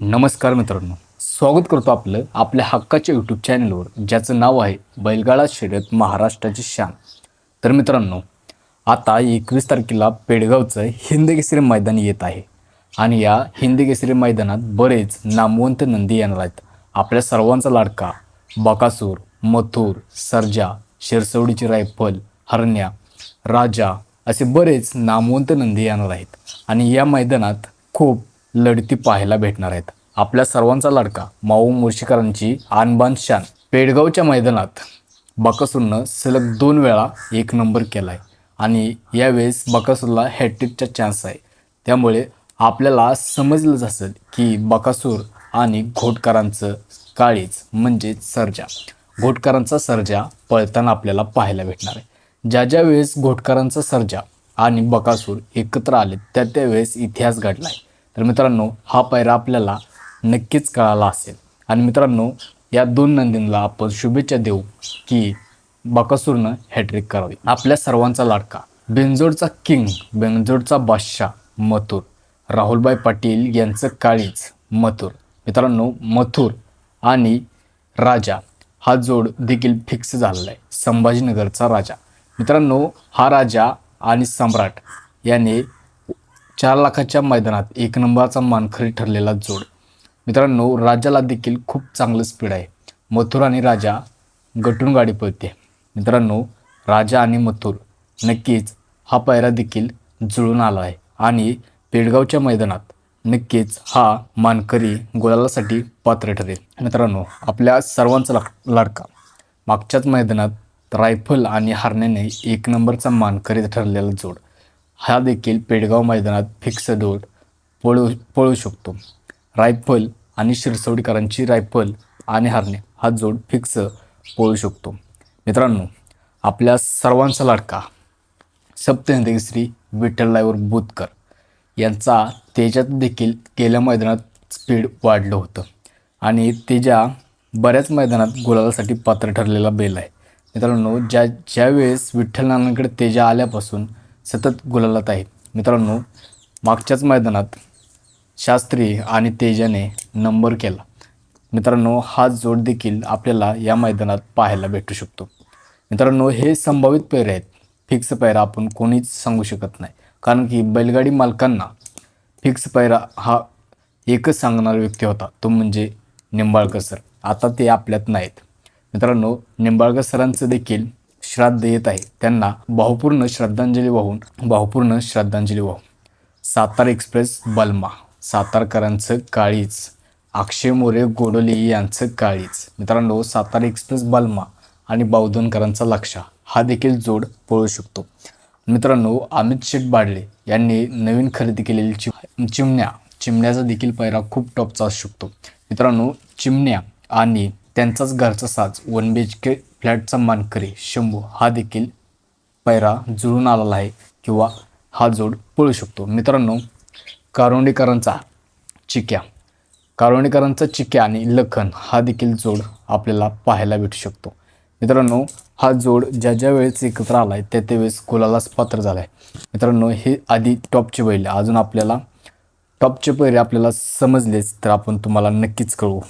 नमस्कार मित्रांनो. स्वागत करतो आपलं आपल्या हक्काच्या यूट्यूब चॅनलवर ज्याचं नाव आहे बैलगाडा शर्यत महाराष्ट्राची शान. तर मित्रांनो आता एकवीस तारखेला पेडगावचं हिंदकेसरी मैदान येत आहे. आणि या हिंदकेसरी मैदानात बरेच नामवंत नंदी येणार आहेत. आपल्या सर्वांचा लाडका बकासूर मथुर सर्जा शिरसवडीची रायफल हरण्या राजा असे बरेच नामवंत नंदी येणार आहेत. आणि या मैदानात खूप लढती पाहायला भेटणार आहेत. आपल्या सर्वांचा लाडका माऊ मुर्शीकरांची आणबान शान पेडगावच्या मैदानात बकासूरनं सलग दोन वेळा एक नंबर केला आहे आणि यावेळेस बकासूरला हॅट्रिकचा चान्स आहे. त्यामुळे आपल्याला समजलंच असेल की बकासूर आणि घोटकरांचं काळीज म्हणजेच सर्जा. घोटकरांचा सर्जा पळताना आपल्याला पाहायला भेटणार आहे. ज्या ज्या वेळेस घोटकरांचा सर्जा आणि बकासूर एकत्र आले त्या त्यावेळेस इतिहास घडला आहे तर मित्रांनो हा पायरा आपल्याला नक्कीच कळाला असेल. आणि मित्रांनो या दोन नंदींना आपण शुभेच्छा देऊ की बकासूरनं हॅट्रिक करावी. आपल्या सर्वांचा लाडका बेंजोडचा किंग बेंजोडचा बादशाह मथुर. राहुलभाई पाटील यांचं काळीज मथुर. मित्रांनो मथुर आणि राजा हा जोड देखील फिक्स झालेला आहे. संभाजीनगरचा राजा. मित्रांनो हा राजा आणि सम्राट याने चार लाखाच्या मैदानात एक नंबरचा मानखरी ठरलेला जोड. मित्रांनो राजाला देखील खूप चांगलं स्पीड आहे. मथुर आणि राजा गटून गाडी पळते. मित्रांनो राजा आणि मथुर नक्कीच हा पायरा देखील जुळून आला आहे. आणि पेडगावच्या मैदानात नक्कीच हा मानकरी गोलालासाठी पात्र ठरेल. मित्रांनो आपल्या सर्वांचा लाड लाडका. मागच्याच मैदानात रायफल आणि हारण्याने एक नंबरचा मानकरी ठरलेला जोड. हा देखील पेडगाव मैदानात फिक्स जोड पळू पळू शकतो. रायफल आणि शिरसवडीकरांची रायफल आणि हारणे हा जोड फिक्स पळू शकतो. मित्रांनो आपल्या सर्वांचा लाडका सप्तहिंदी श्री विठ्ठलरायवर बुतकर यांचा तेजात देखील गेल्या मैदानात स्पीड वाढलं होतं आणि तेजा बऱ्याच मैदानात गुलालासाठी पात्र ठरलेला बेल आहे. मित्रांनो ज्या ज्यावेळेस विठ्ठल नानांकडे तेजा आल्यापासून सतत गुलालात आहे मित्रांनो मागच्याच मैदानात शास्त्री आणि तेजाने नंबर केला. मित्रांनो हा जोड देखील आपल्याला या मैदानात पाहायला भेटू शकतो. मित्रांनो हे संभावित पैरे आहेत. फिक्स पैरा आपण कोणीच सांगू शकत नाही. कारण की बैलगाडी मालकांना फिक्स पैरा हा एकच सांगणारा व्यक्ती होता. तो म्हणजे निंबाळकर सर. आता ते आपल्यात नाहीत. मित्रांनो निंबाळकर सरांचं देखील श्राद्ध येत आहे. त्यांना भावपूर्ण श्रद्धांजली वाहून भावपूर्ण श्रद्धांजली वाहून. सातारा एक्सप्रेस बलमा. सातारकरांचं काळीज. अक्षय मोरे गोडोली यांचं काळीज. मित्रांनो सातारा एक्सप्रेस बलमा आणि बावधनकरांचा लक्षा हा देखील जोड पळू शकतो. मित्रांनो अमित शेठ बाडले यांनी नवीन खरेदी केलेली चिम चिमण्या. चिमण्याचा देखील पैरा खूप टॉपचा असू शकतो. मित्रांनो चिमण्या आणि त्यांचाच घरचा साज वन बी एच के फ्लॅटचा मानकरी शंभू हा देखील पैरा जुळून आलेला आहे किंवा हा जोड पळू शकतो. मित्रांनो कारोंडेकरांचा चिक्या. कारोंडेकरांचा चिक्या आणि लखन हा देखील जोड आपल्याला पाहायला भेटू शकतो. मित्रांनो हा जोड ज्या ज्या वेळेस एकत्र आला आहे त्या त्यावेळेस कुलालाच पात्र झाला आहे मित्रांनो हे आधी टॉपचे बैल. आहे. अजून आपल्याला टॉपचे पैरे आपल्याला समजलेच तर आपण तुम्हाला नक्कीच कळवू.